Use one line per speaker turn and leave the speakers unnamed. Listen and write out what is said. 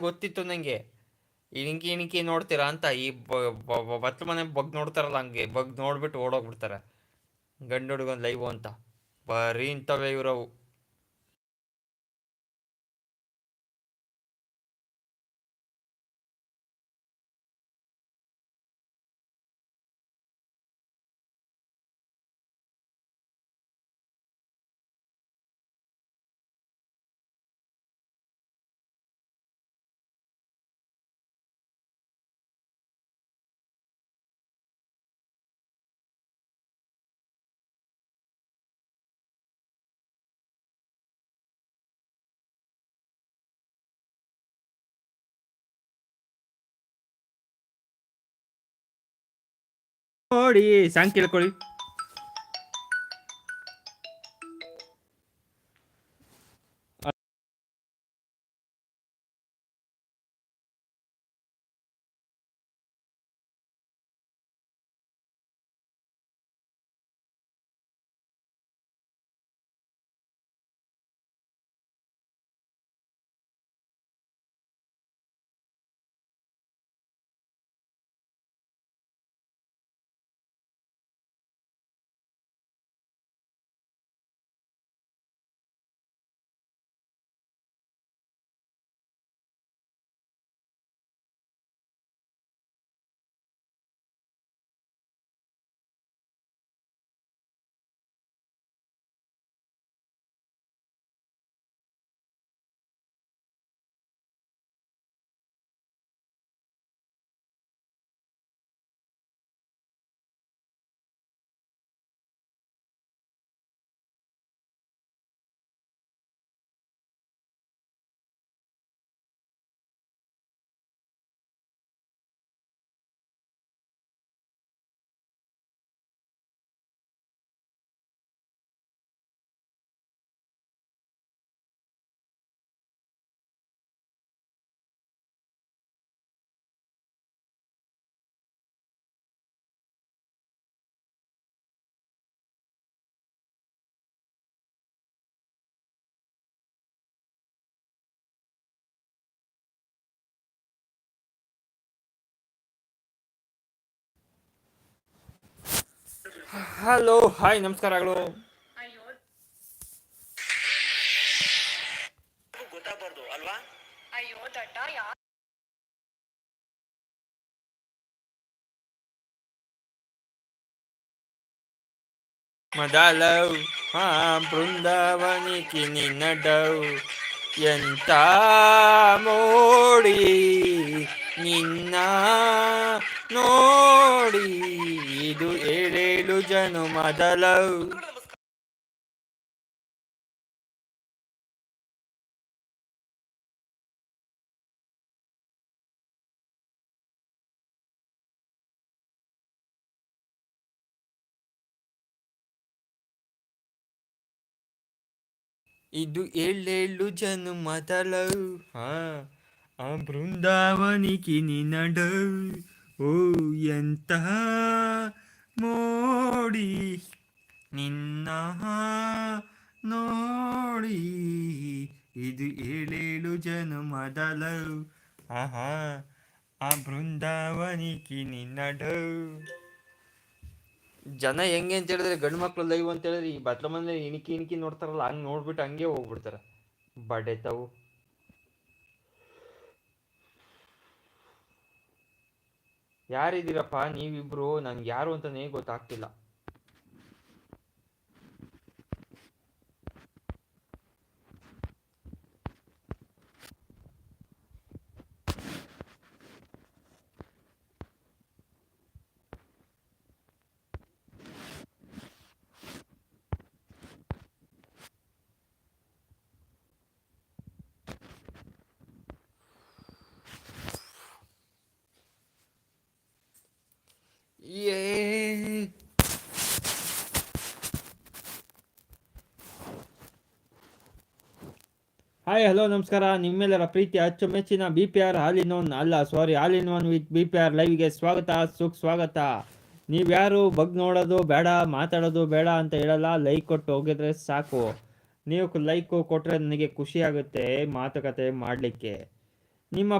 ಗೊತ್ತಿತ್ತು ನನಗೆ ಇಣಿಕಿ ಇಣಿಕಿ ನೋಡ್ತೀರಾ ಅಂತ ಈ ಬತ್ಲ ಮನೆ ಬಗ್ ನೋಡ್ತಾರಲ್ಲ ಹಂಗೆ, ಬಗ್ ನೋಡ್ಬಿಟ್ಟು ಓಡೋಗ್ಬಿಡ್ತಾರೆ. ಗಂಡು ಹುಡುಗನ್ ಲೈವ್ ಅಂತ. ಬರೀ ಇಂಥವೇ ಇವ್ರವು. ನೋಡಿ ಸಾಂಗ್ ಕೇಳ್ಕೊಳ್ಳಿ. ಹಲೋ ಹಾಯ್ ನಮಸ್ಕಾರಗಳು
ಗೊತ್ತಾಗ್ಬಾರ್ದು ಅಲ್ವಾ
ಅಯ್ಯೋ ದಡ್ಡ ಯಾ
ಮದಾಲವ್ ಹಾ ಬೃಂದಾವನಿಕಿ ನಿನ್ನಡವ್ ಎಂತ ಮೋಡಿ ನಿನ್ನ ನೋಡಿ ಇದು ಏಳೇಳು ಜನು ಮದಲವ್ ಇದು ಏಳೇಳು ಜನು ಮದಲವ್ ಹಾ ಆ ಬೃಂದಾವನಿಕಿ ನಿನ್ನಡವ್ ಓ ಎಂತ ಮೋಡಿ ನಿನ್ನ ನೋಡಿ. ಇದು ಏಳೇಳು ಜನ ಮೊದಲು ಆಹಾ, ಆ ಬೃಂದಾವನಿಕಿ ನಿನ್ನಡವ್ ಜನ ಹೆಂಗೆ ಅಂತ ಹೇಳಿದ್ರೆ ಗಂಡು ಮಕ್ಕಳು ಲೈವ್ ಅಂತ ಹೇಳಿದ್ರೆ ಈ ಬತ್ಲ ಮಂದಿ ಇಣಿಕಿ ಇಣಿಕಿ ನೋಡ್ತಾರಲ್ಲ, ಹಂಗೆ ನೋಡ್ಬಿಟ್ಟು ಹಂಗೆ ಹೋಗ್ಬಿಡ್ತಾರೆ. ಬಡೆ ತಾವು ಯಾರಿದ್ದೀರಪ್ಪ? ನೀವಿಬ್ರು ನನ್ಗೆ ಯಾರು ಅಂತನೇ ಗೊತ್ತಾಗ್ತಿಲ್ಲ. ಏ ಹಾಯ್ ಹಲೋ ನಮಸ್ಕಾರ. ನಿಮ್ಮೆಲ್ಲರ ಪ್ರೀತಿ ಅಚ್ಚುಮೆಚ್ಚಿನ ಬಿ ಪಿ ಆರ್ ಹಾಲಿನ್ ಒನ್ ಅಲ್ಲ ಸಾರಿ ಹಾಲಿನ್ one with B P R ಲೈವ್ಗೆ ಸ್ವಾಗತ, ಸುಖ ಸ್ವಾಗತ. ನೀವ್ಯಾರು ಬಗ್ ನೋಡೋದು ಬೇಡ, ಮಾತಾಡೋದು ಬೇಡ ಅಂತ ಹೇಳಲ್ಲ ಲೈಕ್ ಕೊಟ್ಟು ಹೋಗಿದ್ರೆ ಸಾಕು. ನೀವು ಲೈಕ್ ಕೊಟ್ಟರೆ ನನಗೆ ಖುಷಿ ಆಗುತ್ತೆ ಮಾತುಕತೆ ಮಾಡಲಿಕ್ಕೆ. ನಿಮ್ಮ